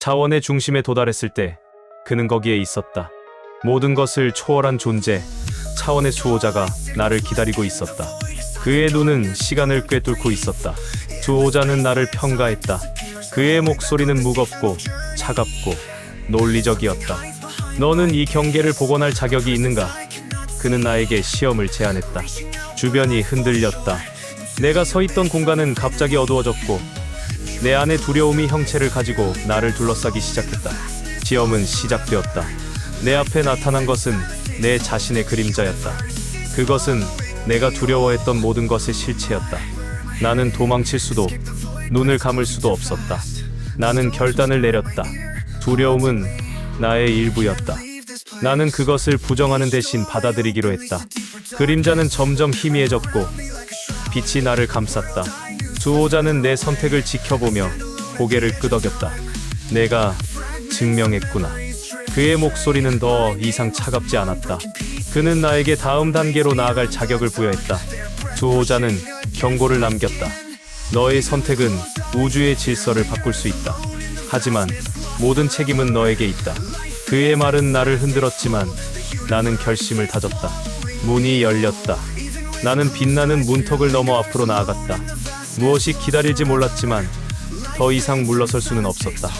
자원의 중심에 도달했을 때 그는 거기에 있었다. 모든 것을 초월한 존재, 차원의 수호자가 나를 기다리고 있었다. 그의 눈은 시간을 꿰뚫고 있었다. 수호자는 나를 평가했다. 그의 목소리는 무겁고 차갑고 논리적이었다. 너는 이 경계를 복원할 자격이 있는가? 그는 나에게 시험을 제안했다. 주변이 흔들렸다. 내가 서 있던 공간은 갑자기 어두워졌고 내 안의 두려움이 형체를 가지고 나를 둘러싸기 시작했다. 시험은 시작되었다. 내 앞에 나타난 것은 내 자신의 그림자였다. 그것은 내가 두려워했던 모든 것의 실체였다. 나는 도망칠 수도, 눈을 감을 수도 없었다. 나는 결단을 내렸다. 두려움은 나의 일부였다. 나는 그것을 부정하는 대신 받아들이기로 했다. 그림자는 점점 희미해졌고 빛이 나를 감쌌다. 수호자는 내 선택을 지켜보며 고개를 끄덕였다. 내가 증명했구나. 그의 목소리는 더 이상 차갑지 않았다. 그는 나에게 다음 단계로 나아갈 자격을 부여했다. 수호자는 경고를 남겼다. 너의 선택은 우주의 질서를 바꿀 수 있다. 하지만 모든 책임은 너에게 있다. 그의 말은 나를 흔들었지만 나는 결심을 다졌다. 문이 열렸다. 나는 빛나는 문턱을 넘어 앞으로 나아갔다. 무엇이 기다릴지 몰랐지만 더 이상 물러설 수는 없었다.